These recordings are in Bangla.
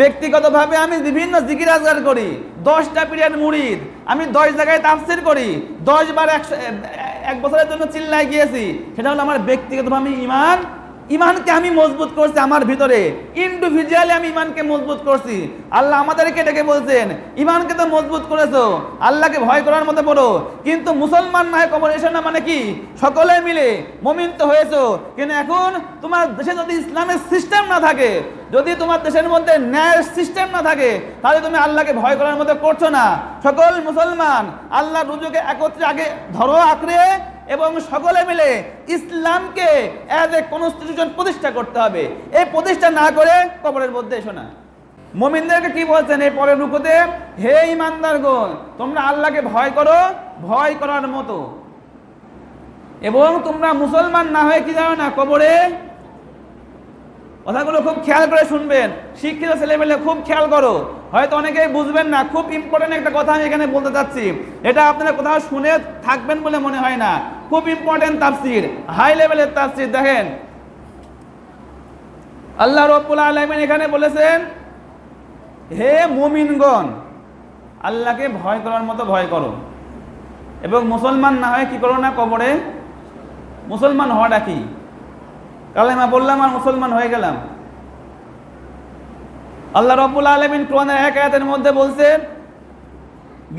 ব্যক্তিগতভাবে আমি বিভিন্ন জিকির আজগার করি, দশটা পিরিয়ড মুড়িদ, আমি দশ জায়গায় তাফসির করি, দশ বার একশো এক বছরের জন্য চিল্লায় গিয়েছি। সেটা হলো আমার ব্যক্তিগতভাবে ইমান, ইমানকে আমি মজবুত করছি আমার ভিতরে। ইন্ডিভিজুয়ালি আমি ইমানকে মজবুত করছি। আল্লাহ আমাদেরকে ডেকে বলছেন, ইমানকে তো মজবুত করেছ, আল্লাহকে ভয় করার মতো বলো কিন্তু মুসলমান না হয়ে কবর এসো না মানে কি? সকলে মিলে, মমিন তো হয়েছো। কিন্তু এখন তোমার দেশে যদি ইসলামের সিস্টেম না থাকে যদি তোমার দেশের মধ্যে ন্যায় সিস্টেম না থাকে, তাহলে তুমি আল্লাহকে ভয় করার মতো করছ না। সকল মুসলমান আল্লাহ রুজুকে একত্রে আগে ধরো আঁকড়ে এবং সকলে মিলে ইসলামকে অ্যাজ এ কনস্টিটিউশন প্রতিষ্ঠা করতে হবে। এই প্রতিষ্ঠা না করে কবরের মধ্যে এসো না। মোমিনদেরকে কি বলছেন এই পরের রুকুতে? হে ইমানদারগণ তোমরা আল্লাহকে ভয় করো, ভয় করার মতো। এবং তোমরা মুসলমান না হয়ে কি জানো না, কবরে কথাগুলো খুব খেয়াল করে শুনবেন। শিক্ষিত ছেলেমেলে খুব খেয়াল করো। হয়তো অনেকেই বুঝবেন না, খুব ইম্পর্টেন্ট একটা কথা আমি এখানে বলতে চাচ্ছি। এটা আপনারা কোথাও শুনে থাকবেন বলে মনে হয় না। খুব ইম্পর্টেন্ট তাফসির হাই লেভেলের তাফসির, দেখেন। আল্লাহ রব্বুল আলমিন এখানে বলেছেন, হে মুমিনগণ, আল্লাহকে ভয় করার মতো ভয় করো। এবং মুসলমান না হয় কি করো না কবরে? মুসলমান হওয়াটা কি? কালেমা বললাম, আর মুসলমান হয়ে গেলাম। আল্লাহ রব্বুল আলমিন কোরআনের এক আয়াতের মধ্যে বলছেন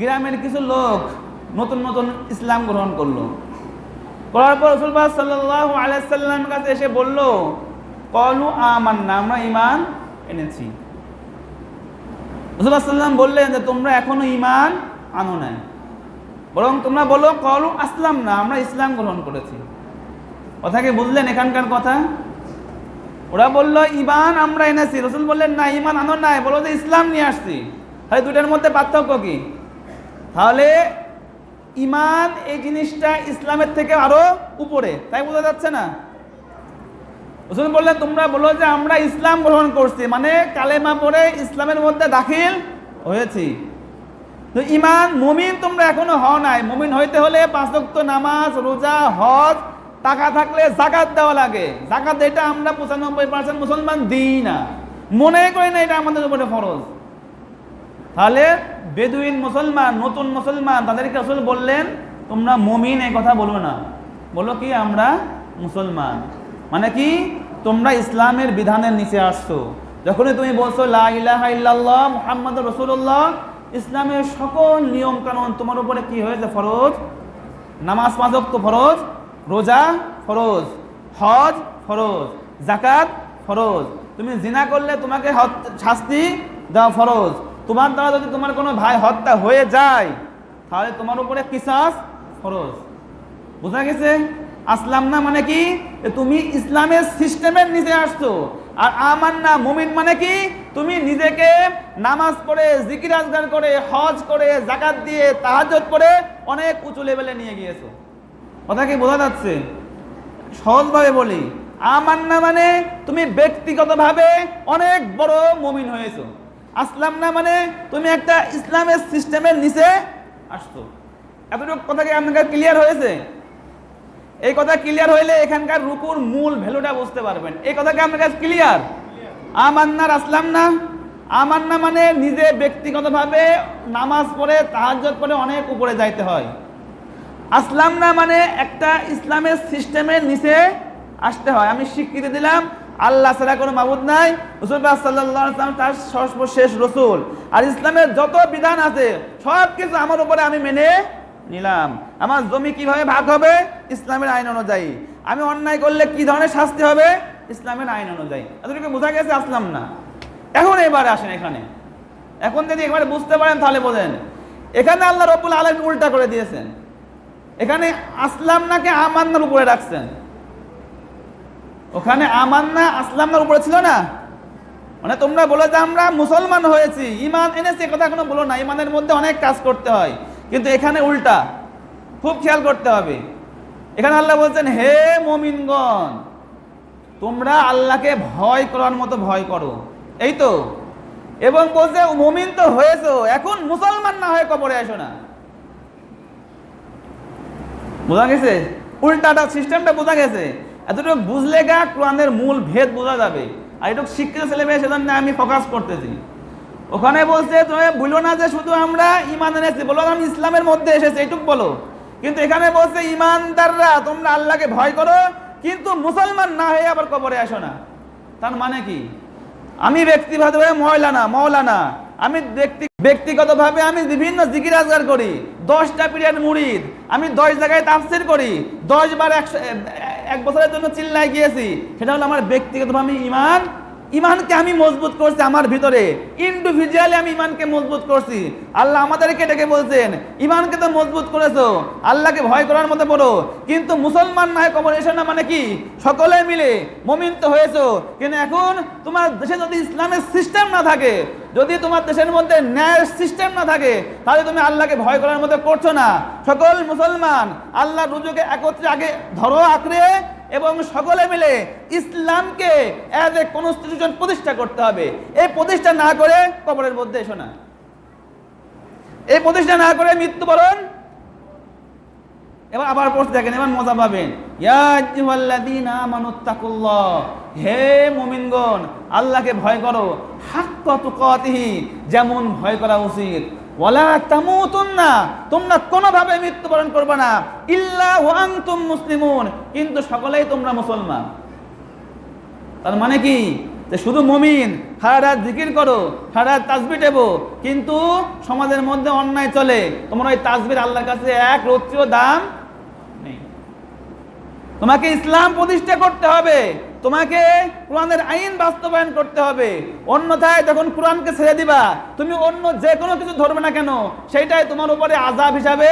গ্রামের কিছু লোক নতুন নতুন ইসলাম গ্রহণ করল। করার পর রসুলবাহ সাল্লাহ আলাইসাল্লামের কাছে এসে বলল, কলু আমার না আমরা ইমান এনেছি রসুল্লাহ সাল্লাম বললেন যে, তোমরা এখনও ইমান আনো নাই। বরং তোমরা বলো, কলু আসলাম না আমরা ইসলাম গ্রহণ করেছি। কথা কি বুঝলেন এখানকার কথা? ওরা বলল ইমান আমরা এনেছি। রসুল বললেন, না ইমান আনো নাই। বলো যে ইসলাম নিয়ে আসছি। তাহলে দুটার মধ্যে পার্থক্য কি? তাহলে ইমান এই জিনিসটা ইসলামের থেকে আরও উপরে, তাই বোঝা যাচ্ছে না? রসুল বললেন, তোমরা বলো যে আমরা ইসলাম গ্রহণ করছি মানে কালেমা পড়ে ইসলামের মধ্যে দাখিল হয়েছি। তো ইমান মুমিন তোমরা এখনও হও নাই। মুমিন হইতে হলে পাঁচক্ত নামাজ, রোজা, হজ টাকা থাকলে জাকাত দেওয়া লাগে। জাকাত এটা আমরা পঁচানব্বই পার্সেন্ট মুসলমান দিই না। মনে করি না এটা আমাদের উপরে ফরজ। তাহলে বেদুইন মুসলমান, নতুন মুসলমান, তাদেরকে আসল বললেন, তোমরা মমিন, এই কথা বলো না। বলো কি, আমরা মুসলমান। মানে কি, তোমরা ইসলামের বিধানের নিচে আসছো। যখনই তুমি বলছো ইল্লাল্লাহ রসুল্লাহ ইসলামের সকল নিয়ম কানুন তোমার উপরে কি হয়েছে? ফরজ? নামাজ পাঁচক তো ফরজ? রোজা ফরজ, হজ ফরজ জাকাত ফরজ। তুমি জিনা করলে তোমাকে শাস্তি দেওয়া ফরজ। তোমার দ্বারা যদি তোমার কোনো ভাই হত্যা হয়ে যায়, তাহলে তোমার উপরে কিসাস ফরজ। বোঝা গেছে? আসলাম না মানে কি? তুমি ইসলামের সিস্টেমের নিচে আসছো। আর আমার না মুমিন মানে কি? তুমি নিজেকে নামাজ পড়ে, জিকির আজগার করে, হজ করে জাকাত দিয়ে তাহাজত করে অনেক উঁচু লেভেলে নিয়ে গিয়েছো। কথা কি বোঝা যাচ্ছে। সহজভাবে বলি, আমার না মানে তুমি ব্যক্তিগতভাবে অনেক বড় মমিন হয়েছো। আসলাম না মানে তুমি একটা ইসলামের সিস্টেমের নিচে আসছো। এতটুকু কথা কি আপনার ক্লিয়ার হয়েছে? এই কথা ক্লিয়ার হইলে এখানকার রুকুর মূল ভ্যালুটা বুঝতে পারবেন। এই কথা কি আপনার কাছে ক্লিয়ার আমান্নার আসলাম না? আমান্না মানে নিজে ব্যক্তিগতভাবে নামাজ পড়ে তাহাজ্জত পড়ে অনেক উপরে যাইতে হয়। আসলাম না মানে একটা ইসলামের সিস্টেমের নিচে আসতে হয়। আমি স্বীকৃতি দিলাম, আল্লাহ ছাড়া কোনো মাবুদ নাই। রসুল সাল্লাম তার সর্বশেষ রসুল। আর ইসলামের যত বিধান আছে সব কিছু আমার উপরে আমি মেনে নিলাম। আমার জমি কীভাবে ভাগ হবে? ইসলামের আইন অনুযায়ী। আমি অন্যায় করলে কি ধরনের শাস্তি হবে? ইসলামের আইন অনুযায়ী। এতটুকু বোঝা গেছে, আসলাম না। এখন এবারে আসেন এখানে। এখন যদি এবারে বুঝতে পারেন, তাহলে বোঝেন। এখানে আল্লাহ রব্বুল আলম উল্টা করে দিয়েছেন। এখানে আসলাম নাকে আমান্নার উপরে রাখছেন ওখানে আমান্না আসলামনার উপরে ছিল না? মানে তোমরা বলো যে আমরা মুসলমান হয়েছি, ইমান এনেছি কথা কোনো বলো না, ইমানের মধ্যে অনেক কাজ করতে হয়, কিন্তু এখানে উল্টা। খুব খেয়াল করতে হবে। এখানে আল্লাহ বলছেন, হে মমিনগণ, তোমরা আল্লাহকে ভয় করার মতো ভয় করো। এই তো। এবং বলছে, মমিন তো হয়েছো, এখন মুসলমান না হয়ে কবরে আসো না। বোঝা গেছে? উল্টাটা সিস্টেমটা বোঝা গেছে। এতটুকু বুঝলে গা কোরআনের মূল ভেদ বোঝা যাবে। আর এটুকু শিক্ষিত ছেলে মেয়ে, সেজন্য আমি ফোকাস করতেছি। ওখানে বলছে, তুমি ভুলো না যে শুধু আমরা ইমান এনেছি। বলো, আমি ইসলামের মধ্যে এসেছি। এটুক বলো। কিন্তু এখানে বলছে ইমানদাররা তোমরা আল্লাহকে ভয় করো, কিন্তু মুসলমান না হয়ে আবার কবরে আসো না। তার মানে কি? আমি ব্যক্তিগতভাবে ময়লানা মৌলানা আমি ব্যক্তি ব্যক্তিগতভাবে আমি বিভিন্ন জিকির আজগার করি। দশটা পিরিয়ড মুড়িদ। আমি দশ জায়গায় তাফসির করি। দশ বার একশো এক বছরের জন্য চিল্লায় গিয়েছি। সেটা হলো আমার ব্যক্তিগতভাবে ইমান, ইমানকে আমি মজবুত করছি আমার ভিতরে। ইন্ডিভিজুয়ালি আমি ইমানকে মজবুত করছি। আল্লাহ আমাদেরকে ডেকে বলছেন, ইমানকে তো মজবুত করেছ। আল্লাহকে ভয় করার মতো পড়ো কিন্তু মুসলমান না হয় কবর এসে না মানে কি? সকলে মিলে, মমিন তো হয়েছো। কিন্তু এখন তোমার দেশে যদি ইসলামের সিস্টেম না থাকে যদি তোমার দেশের মধ্যে ন্যায় সিস্টেম না থাকে, তাহলে তুমি আল্লাহকে ভয় করার মধ্যে করছ না। সকল মুসলমান আল্লাহ রুজুকে একত্রে আগে ধরো আঁকড়ে এবং সকলে মিলে ইসলামকে অ্যাজ এ কনস্টিটিউশন প্রতিষ্ঠা করতে হবে। এই প্রতিষ্ঠা না করে কবরের মধ্যে এসো না। এই প্রতিষ্ঠা না করে মৃত্যুবরণ এবার আবার পড়তে দেখেন, এবার মজা পাবেন। হে মুমিনগণ, আল্লাহকে ভয় করো। যেমন ভয় করা উচিত। ওয়ালা তামুতুন্না, তোমরা কোনোভাবে মৃত্যুবরণ করবে না। ইল্লা ওয়া মুসলিমুন, কিন্তু সকলেই তোমরা মুসলমান। তার মানে কি? যে শুধু মমিন, সারা রাত জিকির করো, সারা রাত তাসবি টেবো, কিন্তু সমাজের মধ্যে অন্যায় চলে। তোমরা ওই তাজবির আল্লাহর কাছে এক রত্রিও দাম তোমাকে ইসলাম প্রতিষ্ঠা করতে হবে। তোমাকে কোরআনের আইন বাস্তবায়ন করতে হবে। অন্যথায় যখন কোরআনকে ছেড়ে দিবা, তুমি অন্য যে কোনো কিছু ধরবে না কেন, সেইটাই তোমার উপরে আজাব হিসাবে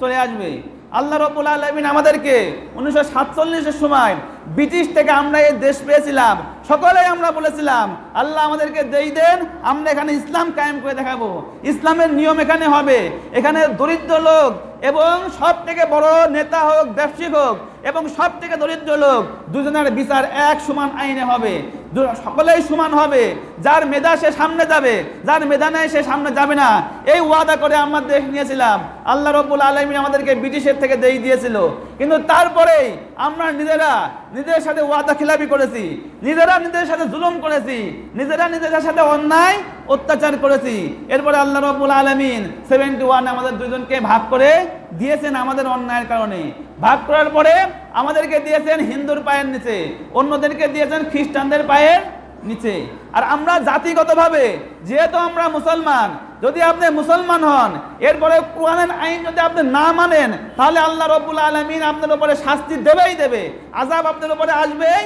চলে আসবে। আল্লাহ রবুল আলমিন আমাদেরকে উনিশশো সাতচল্লিশের সময় ব্রিটিশ থেকে আমরা এই দেশ পেয়েছিলাম। সকলেই আমরা বলেছিলাম, আল্লাহ আমাদেরকে দেই দেন, আমরা এখানে ইসলাম কায়েম করে দেখাবো। ইসলামের নিয়ম এখানে হবে। এখানে দরিদ্র লোক এবং সব থেকে বড় নেতা হোক ব্যবসায়িক হোক এবং সব থেকে দরিদ্র লোক দুজনের বিচার এক সমান আইনে হবে। সকলেই সমান হবে। যার মেধা সে সামনে যাবে, যার মেধা নেই সে সামনে যাবে না। এই ওয়াদা করে আমরা দেশ নিয়েছিলাম। আল্লাহ রব্বুল আলমিন আমাদেরকে ব্রিটিশের থেকে দেই দিয়েছিল। কিন্তু তারপরেই আমরা নিজেরা নিজের সাথে ওয়াদা খিলাপি করেছি। নিজেরা নিজেদের সাথে জুলুম করেছি। নিজেরা নিজেদের সাথে অন্যায় অত্যাচার করেছি। এরপরে আল্লাহ রব্বুল আলমিন সেভেন্টি ওয়ান আমাদের দুজনকে ভাগ করে দিয়েছেন আমাদের অন্যায়ের কারণে। ভাগ করার পরে আমাদেরকে দিয়েছেন হিন্দুর পায়ের নিচে, অন্যদেরকে দিয়েছেন খ্রিস্টানদের পায়ের নিচে। আর আমরা জাতিগতভাবে, যেহেতু আমরা মুসলমান, যদি আপনি মুসলমান হন, এরপরে কোরআনের আইন যদি আপনি না মানেন, তাহলে আল্লাহ রব্বুল আলমিন আপনার উপরে শাস্তি দেবেই দেবে। আজাব আপনার উপরে আসবেই।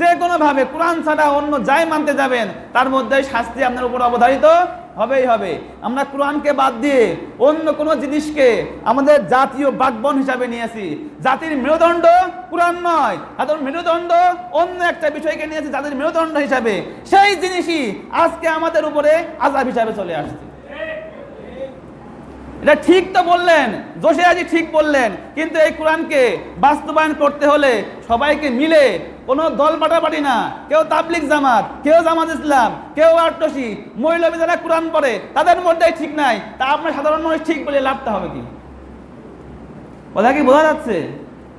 যে কোনোভাবে কোরআন ছাড়া অন্য যাই মানতে যাবেন, তার মধ্যে শাস্তি আপনার উপর অবধারিত হবেই হবে। আমরা কোরআনকে বাদ দিয়ে অন্য কোনো জিনিসকে আমাদের জাতীয় বাকবন হিসাবে নিয়েছি। জাতির মেরুদণ্ড কোরআন নয় তাদের মেরুদণ্ড অন্য একটা বিষয়কে নিয়েছি জাতির মেরুদণ্ড হিসাবে। সেই জিনিসই আজকে আমাদের উপরে আজাব হিসাবে চলে আসছে। এটা ঠিক তো বললেন, জোশে আজি ঠিক বললেন, কিন্তু এই কোরআনকে বাস্তবায়ন করতে হলে সবাইকে মিলে কোনো দল পাটাপাটি না। কেউ তাবলিক জামাত, কেউ জামাত ইসলাম, কেউ আটটসি, মহিলা যারা কোরআন পড়ে, তাদের মধ্যেই ঠিক নাই। তা আপনার সাধারণ মানুষ ঠিক বলে লাভটা হবে কি? কথা কি বোঝা যাচ্ছে?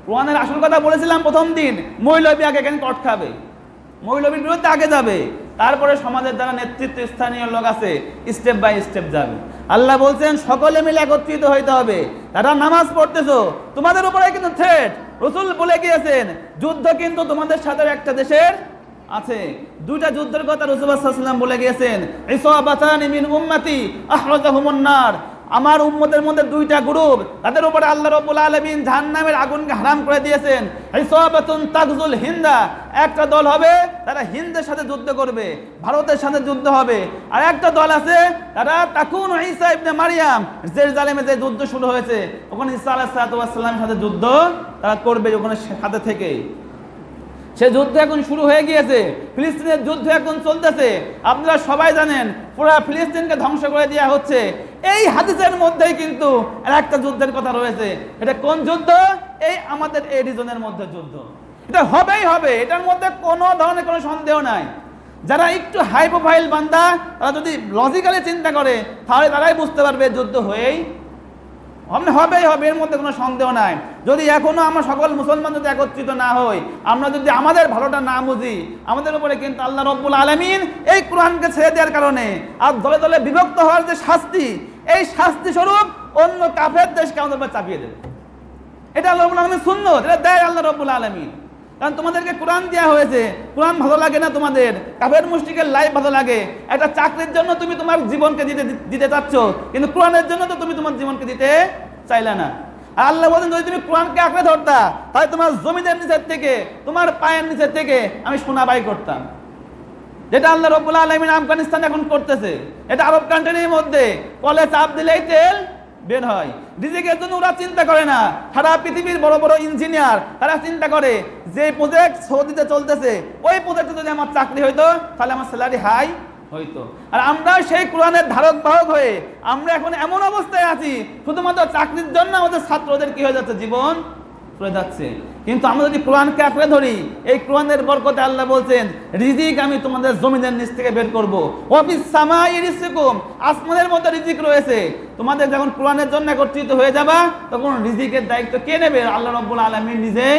কোরআনের আসল কথা বলেছিলাম প্রথম দিন, মৌলবী আগে কেন কট খাবে? মৌলবীর বিরুদ্ধে আগে যাবে। তারপরে সমাজের যারা নেতৃত্ব স্থানীয় লোক আছে স্টেপ বাই স্টেপ যাবে। আল্লাহ বলছেন, সকলে মিলে একত্রিত হইতে হবে। তারা নামাজ পড়তেছো, তোমাদের উপরে কিন্তু থ্রেট রসুল বলে গিয়েছেন, যুদ্ধ কিন্তু তোমাদের সাথে একটা দেশের আছে। দুইটা যুদ্ধের কথা রসুল বলে গিয়েছেন, ইসাবাতানি মিন উম্মতি আহরাজাহুমুন নার। আমার উম্মতের মধ্যে দুইটা গ্রুপ, তাদের উপরে আল্লাহ রব্বুল আলমিন জাহান্নামের আগুনকে হারাম করে দিয়েছেন। ইসাবাতুন তাকজুল হিন্দা, একটা দল হবে, তারা হিন্দের সাথে যুদ্ধ করবে, ভারতের সাথে যুদ্ধ হবে। আর একটা দল আছে, তারা তাকুন ঈসা ইবনে মারিয়াম, জেরুজালেমে যে যুদ্ধ শুরু হয়েছে, ওখানে ঈসা আলাইহিস সালামের সাথে যুদ্ধ তারা করবে ওখানে সাথে থেকে। সে যুদ্ধ এখন শুরু হয়ে গিয়েছে। ফিলিস্তিনের যুদ্ধ এখন চলতেছে। আপনারা সবাই জানেন, পুরা ফিলিস্তিনকে ধ্বংস করে দেওয়া হচ্ছে। এই হাদিসের মধ্যেই কিন্তু আর একটা যুদ্ধের কথা রয়েছে। এটা কোন যুদ্ধ? এই আমাদের এই রিজনের মধ্যে যুদ্ধ। এটা হবেই হবে। এটার মধ্যে কোনো ধরনের কোনো সন্দেহ নাই। যারা একটু হাই প্রোফাইল বান্দা, তারা যদি লজিক্যালি চিন্তা করে, তাহলে তারাই বুঝতে পারবে যুদ্ধ হয়েই আমরা হবেই হবে, এর মধ্যে কোনো সন্দেহ নাই। যদি এখনও আমরা সকল মুসলমান যদি একত্রিত না হই, আমরা যদি আমাদের ভালোটা না বুঝি, আমাদের উপরে কিন্তু আল্লাহ রব্বুল আলমিন এই কোরআনকে ছেড়ে দেওয়ার কারণে আর দলে দলে বিভক্ত হওয়ার যে শাস্তি, এই শাস্তি স্বরূপ অন্য কাফের দেশকে আমাদের উপর চাপিয়ে দেবে। এটা আল্লাহ আলমিন আলমীর শূন্য এটা দেয় আল্লাহ রব্বুল আলমিন। কারণ তোমাদেরকে কোরআন দেওয়া হয়েছে। কোরআন ভালো লাগে না তোমাদের? কাফের মুষ্টিকের লাইফ ভালো লাগে। একটা চাকরির জন্য তুমি তোমার জীবনকে দিতে দিতে চাচ্ছ, কিন্তু কোরআনের জন্য তো তুমি তোমার জীবনকে দিতে চাইলে না। আল্লাহ বলেন, যদি তুমি কোরআনকে আঁকড়ে ধরতা, তাহলে তোমার জমিদের নিচের থেকে, তোমার পায়ের নিচের থেকে আমি সোনা বাই করতাম। যেটা আল্লাহ রব্বুল আলমিন আফগানিস্তান এখন করতেছে। এটা আরব কান্ট্রির মধ্যে কলে চাপ দিলেই তেল বের হয়। রিজিকের জন্য ওরা চিন্তা করে না। সারা পৃথিবীর বড় বড় ইঞ্জিনিয়ার তারা চিন্তা করে, যে প্রজেক্ট সৌদিতে চলতেছে, ওই প্রজেক্টে যদি আমার চাকরি হইতো, তাহলে আমার স্যালারি হাই হইতো। আর আমরা সেই কোরআনের ধারক বাহক হয়ে, আমরা এখন এমন অবস্থায় আছি, শুধুমাত্র চাকরির জন্য আমাদের ছাত্রদের কি হয়ে যাচ্ছে? জীবন চলে যাচ্ছে। কিন্তু আমরা যদি কোরআনকে আঁকড়ে ধরি, এই কোরআনের বরকতে আল্লাহ বলছেন, রিজিক আমি তোমাদের জমিনের নিচ থেকে বের করব। অফিস সামাই রিজিকুম আসমানের মতো রিজিক রয়েছে। তোমাদের যখন কোরআনের জন্য একত্রিত হয়ে যাবা, তখন রিজিকের দায়িত্ব কে নেবে? আল্লাহ রব্বুল আলমী নিজেই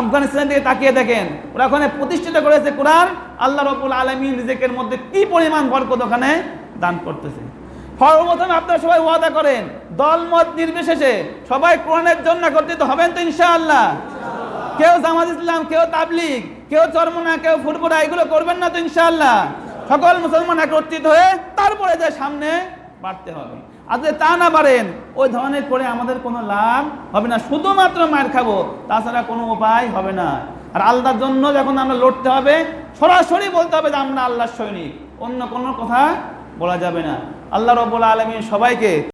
আফগানিস্তান থেকে তাকিয়ে দেখেন। ওরা ওখানে প্রতিষ্ঠিত করেছে কোরআন। আল্লাহ রব্বুল আলমী রিজিকের মধ্যে কি পরিমাণ বরকত ওখানে দান করতেছে। সর্বপ্রথমে আপনারা সবাই ওয়াদা করেন দল মত নির্বিশেষে সবাই কোরআনের জন্য একত্রিত হবেন তো ইনশাআল্লাহ। কেউ জামাত ইসলাম, কেউ তাবলিগ, কেউ চরমনা, কেউ ফুটবুরা এগুলো করবেন না তো ইনশাআল্লাহ। সকল মুসলমান একত্রিত হয়ে তারপরে যে সামনে বাড়তে হবে। আর যদি তা না পারেন ওই ধরনের করে আমাদের কোনো লাভ হবে না। শুধুমাত্র মায়ের খাব, তাছাড়া কোনো উপায় হবে না। আর আল্লাহর জন্য যখন আমরা লড়তে হবে, সরাসরি বলতে হবে যে আমরা আল্লাহর সৈনিক। অন্য কোনো কথা বলা যাবে না। আল্লাহ রব্বুল আলমী সবাইকে